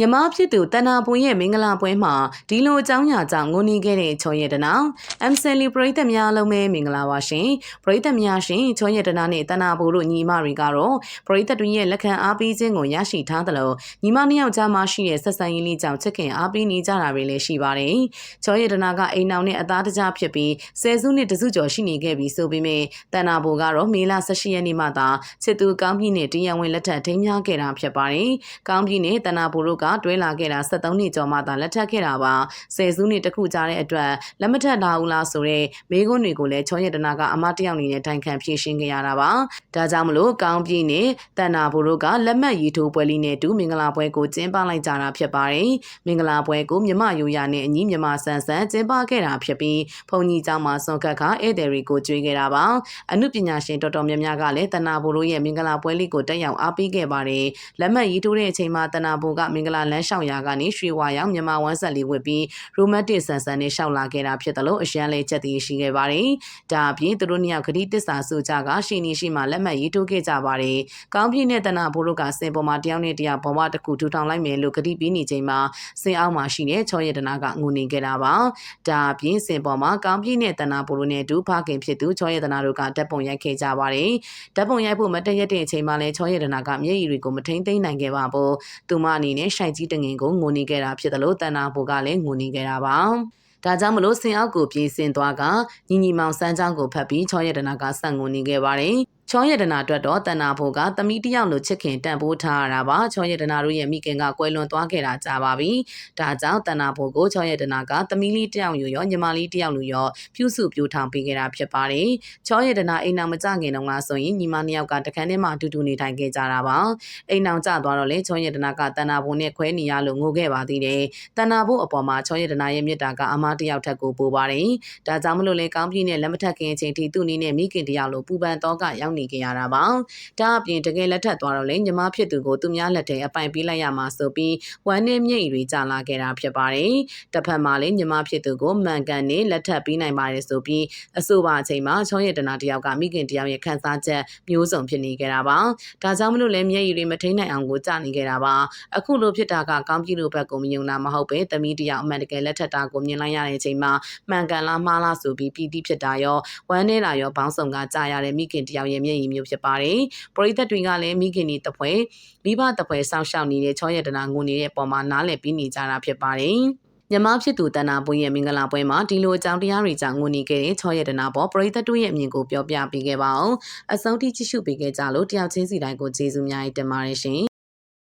မြမဖြစ်သူတဏ္ဍာပွန်ရဲ့မင်္ဂလာပွဲမှာဒီလိုအကြောင်းအရာကြောင့်ငိုနေခဲ့တဲ့ချောရတနာအမ်ဆယ်လီပရိသတ်များလုံးပဲမင်္ဂလာပါရှင်ပရိသတ်များရှင်ချောရတနာနဲ့တဏ္ဍာပွန်တို့ညီမတွေကတော့ပရိသတ်တွေရဲ့လက်ခံအားပေးခြင်းကိုရရှိထားသလိုညီမနှစ်ယောက်ကြားမှာရှိတဲ့ဆက်ဆံရေးလေးကြောင့်ချစ်ခင်အားပေးနေကြတာတွေလည်းရှိပါတယ်ချောရတနာကအိမ်အောင်နဲ့အသားတကြဖြစ်ပြီးဆယ်စုနှစ်တစုကျော်ရှိနေခဲ့ပြီးဆိုပေမဲ့တဏ္ဍာပွန်ကတော့မေလ18ရက်နေ့မှသာချစ်သူကောင်းပြည်နဲ့တရားဝင်လက်ထပ်ထိမ်းမြခဲ့တာဖြစ်ပါတယ်ကောင်းပြည်နဲ့တဏ္ဍာပွန်တို့ကတွဲလာခဲ့တာ73နှစ်ကျော်မှသာလက်ထပ်ခဲ့တာပါဆယ်စုနှစ်တစ်ခုကြာတဲ့အတွက်လက်မထက်လာဘူးလားဆိုတဲ့မေးခွန်းတွေကိုလည်းချောရတနာကအမတယောက်အနေနဲ့တိုင်ခံဖြေရှင်းခဲ့ရတာပါဒါကြောင့်မလို့ကောင်းပြည်နဲ့တန်နာဘိုတို့ကလက်မှတ်ရေးထိုးပွဲလေးနဲ့တူမင်္ဂလာပွဲကိုကျင်းပလိုက်ကြတာဖြစ်ပါတယ်မင်္ဂလာပွဲကိုမြမယူရနဲ့အညီမြမဆန်ဆန်ကျင်းပခဲ့တာဖြစ်ပြီးဘုံကြီးเจ้าမှာစွန်ခတ်ခဧည့်သည်တွေကိုကြွေးခဲ့တာပါအမှုပညာရှင်တော်တော်များများကလည်းတန်နာဘိုတို့ရဲ့မင်္ဂလာပွဲလေးကိုတက်ရောက်အားပေးခဲ့ပါတယ်လက်မှတ်ရေးထိုးတဲ့အချိန်မှာတန်နာဘိုကမင်္ဂလာ ာလမ်းလျှောက်ရာကနေရွှေဝါရောင်မြန်မာဝမ်းဆက်လေးဝတ်ပြီးရိုမန်တစ်ဆန်ဆန်နဲ့ရှောက်လာခဲ့တာဖြစ်တယ်လို့အရန်လေးချက်တည်ရှိခဲ့ပါတယ်။ဒါအပြင်သူတို့နှစ်ယောက်ခရီးတစ္ဆာဆိုကြကရှင်နေရှိမှလက်မှတ်ရေးထိုးခဲ့ကြပါတယ်။ကောင်းပြည့်နဲ့တနာဘိုးတို့ကစင်ပေါ်မှာတယောက်နဲ့တယောက်ဘဝတစ်ခုထူထောင်လိုက်မယ်လို့ခရီးပြီးနေချိန်မှာစင်အောက်မှာရှိတဲ့ချောရတနာကငိုနေခဲ့တာပါ။ဒါအပြင်စင်ပေါ်မှာကောင်းပြည့်နဲ့တနာဘိုးတို့နဲ့ဒူဖခင်ဖြစ်သူချောရတနာတို့ကဓာတ်ပုံရိုက်ခဲ့ကြပါတယ်။ဓာတ်ပုံရိုက်ဖို့မတည့်ရတဲ့အချိန်မှာလဲချောရတနာကမျက်ရည်တွေကိုမထိန်သိမ်းနိုင်ခဲ့ပါဘူး။သူမအနေနဲ့ရှိုက်ကြီးတငင်ကိုငိုနေခဲ့တာဖြစ်တယ်လို့တန်နာဘိုကလည်းငိုနေခဲ့တာပါဒါကြောင့်မလို့ဆင်အောက်ကိုပြေးဆင်းသွားကညီညီမောင်စမ်းချောင်းကိုဖတ်ပြီးချောရတနာကဆက်ငုံနေခဲ့ပါတယ် ချောရတနာအတွက်တော့တန်နာဖို့ကသမီးတယောက်လိုချစ်ခင်တန်ဖိုးထားရတာပါချောရတနာတို့ရဲ့မိခင်ကကွယ်လွန်သွားခဲ့တာကြာပါပြီဒါကြောင့်တန်နာဖို့ကိုချောရတနာကသမီးလေးတယောက်ယူရောညီမလေးတယောက်လူရောပြုစုပြိုးထောင်ပေးခဲ့တာဖြစ်ပါတယ်ချောရတနာအိမ်နောက်မကြခင်တုန်းကဆိုရင်ညီမနှစ်ယောက်ကတခန်းထဲမှာအတူတူနေထိုင်ခဲ့ကြတာပါအိမ်နောက်ကျသွားတော့လေချောရတနာကတန်နာဖို့နဲ့ခွဲနေရလို့ငိုခဲ့ပါသေးတယ်တန်နာဖို့အပေါ်မှာချောရတနာရဲ့မြတ်တာကအမတယောက်ထက်ကိုပိုပါတယ်ဒါကြောင့်မလို့လေကောင်းပြင်းနဲ့လက်မထက်ခင်အချိန်ထိသူ့နည်းနဲ့မိခင်တယောက်လိုပူပန်တော့ကရောက်နေကြရတာပါဒါအပြင်တကယ်လက်ထက်သွားတော့လေညီမဖြစ်သူကိုသူများလက်ထဲအပိုင်ပေးလိုက်ရမှာဆိုပြီးဝမ်းနဲ့မြိတ်တွေကြာလာခဲ့တာဖြစ်ပါတယ်တစ်ဖက်မှာလည်းညီမဖြစ်သူကိုမှန်ကန်နဲ့လက်ထပ်ပေးနိုင်ပါတယ်ဆိုပြီးအဆိုပါအချိန်မှာချောရတနာတယောက်ကမိခင်တယောက်ရဲ့ခန်းစားချက်မျိုးစုံဖြစ်နေကြတာပါဒါကြောင့်မလို့လည်းမျက်ရည်တွေမထိန်နိုင်အောင်ကိုကြာနေကြတာပါအခုလိုဖြစ်တာကကောင်းပြည်လိုဘက်ကိုမယုံတာမဟုတ်ပဲသမီးတယောက်အမှန်တကယ်လက်ထက်တာကိုမြင်လိုက်ရတဲ့အချိန်မှာမှန်ကန်လားမှားလားဆိုပြီးပြည်တိဖြစ်တာရောဝမ်းနေတာရောဘောင်းဆောင်ကကြာရတဲ့မိခင်တယောက်ရဲ့မျက်ရည်မျိုးဖြစ်ပါတယ်။ပရိသတ်တွေကလည်းမိခင်ဒီတပွဲမိဘတပွဲစောင့်ရှောက်နေတဲ့ချောရတနာငုံနေတဲ့ပုံမှာနားလည်ပြီးနေကြတာဖြစ်ပါတယ်။မြမဖြစ်သူတဏ္ဍပွင့်ရဲ့မင်္ဂလာပွဲမှာဒီလိုအကြောင်းတရားတွေကြောင့်ငိုနေခဲ့တဲ့ချောရတနာပေါ်ပရိသတ်တို့ရဲ့အမြင်ကိုပြောပြပေးခဲ့ပါအောင်အဆုံးထိကြည့်ရှုပေးခဲ့ကြလို့တယောက်ချင်းစီတိုင်းကိုကျေးဇူးများတင်ပါတယ်ရှင်